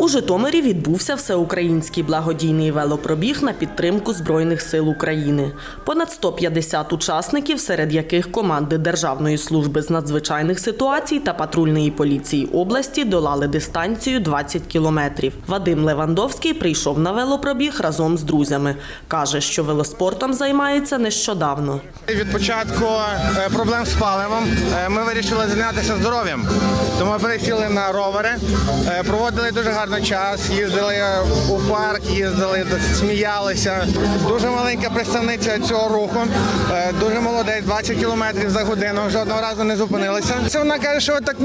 У Житомирі відбувся всеукраїнський благодійний велопробіг на підтримку Збройних сил України. Понад 150 учасників, серед яких команди Державної служби з надзвичайних ситуацій та патрульної поліції області долали дистанцію 20 кілометрів. Вадим Левандовський прийшов на велопробіг разом з друзями. Каже, що велоспортом займається нещодавно. Від початку е, проблем з паливом е, ми вирішили зайнятися здоров'ям. Тому ми пересіли на ровери, е, проводили дуже гарний час, їздили у парк, їздили, сміялися. Дуже маленька представниця цього руху, е, дуже молодець, 20 кілометрів за годину, жодного разу не зупинилася. Це вона каже, що ви так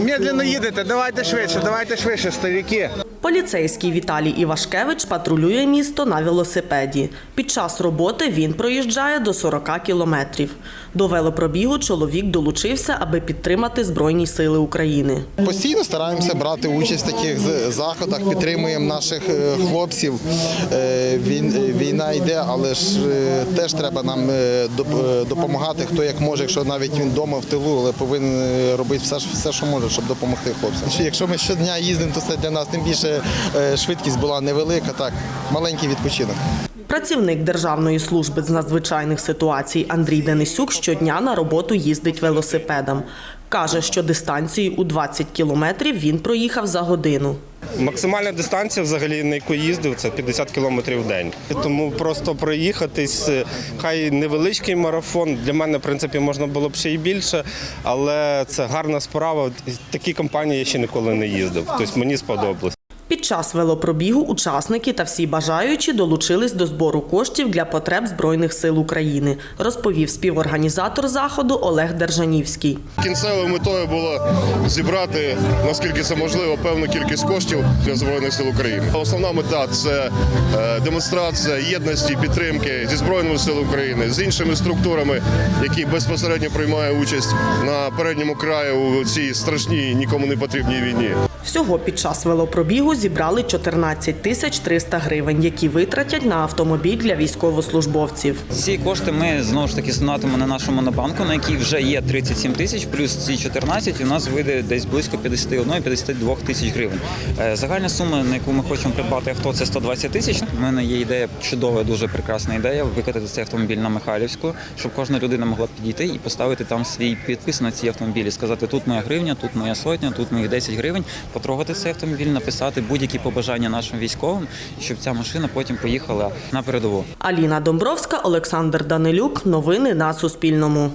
медленно їдете, давайте швидше, давайте швидше, старіки. Поліцейський Віталій Івашкевич патрулює місто на велосипеді. Під час роботи він проїжджає до 40 кілометрів. До велопробігу чоловік долучився, аби підтримати Збройні сили України. Постійно стараємося брати участь в таких з- заходах, підтримуємо наших е, хлопців. Е, е, Війна йде, але ж теж треба нам доп- допомагати, хто як може, якщо навіть він вдома в тилу, але повинен робити все, все, що може, щоб допомогти хлопцям. Якщо ми щодня їздимо, то це для нас тим більше швидкість була невелика, так, маленький відпочинок. Працівник Державної служби з надзвичайних ситуацій Андрій Денисюк щодня на роботу їздить велосипедом. Каже, що дистанцію у 20 кілометрів він проїхав за годину. Максимальна дистанція, взагалі, на яку їздив, це 50 кілометрів в день. Тому просто проїхатись, е, хай невеличкий марафон. Для мене, в принципі, можна було б ще й більше, але це гарна справа. Такі компанії я ще ніколи не їздив. Тобто мені сподобалось. Під час велопробігу учасники та всі бажаючі долучились до збору коштів для потреб Збройних сил України, розповів співорганізатор заходу Олег Держанівський. Кінцевою метою було зібрати наскільки це можливо певну кількість коштів для збройних сил України. Основна мета це е, демонстрація єдності, підтримки зі збройними сил України з іншими структурами, які безпосередньо приймають участь на передньому краю у цій страшній нікому не потрібній війні. Всього під час велопробігу зібрали 14 тисяч 300 гривень, які витратять на автомобіль для військовослужбовців. Ці кошти ми знову ж таки знатимо на нашому монобанку, на якій вже є 37 тисяч, плюс ці 14, у нас вийде десь близько 51-52 тисяч гривень. Е, Загальна сума, на яку ми хочемо придбати авто, це 120 тисяч. У мене є ідея, чудова, дуже прекрасна ідея викатати цей автомобіль на Михайлівську, щоб кожна людина могла підійти і поставити там свій підпис на ці автомобілі. Сказати, тут моя гривня, тут моя сотня, тут моїх 10 гривень. Потрогати цей автомобіль, написати будь-які побажання нашим військовим, щоб ця машина потім поїхала на передову. Аліна Домбровська, Олександр Данилюк. Новини на Суспільному.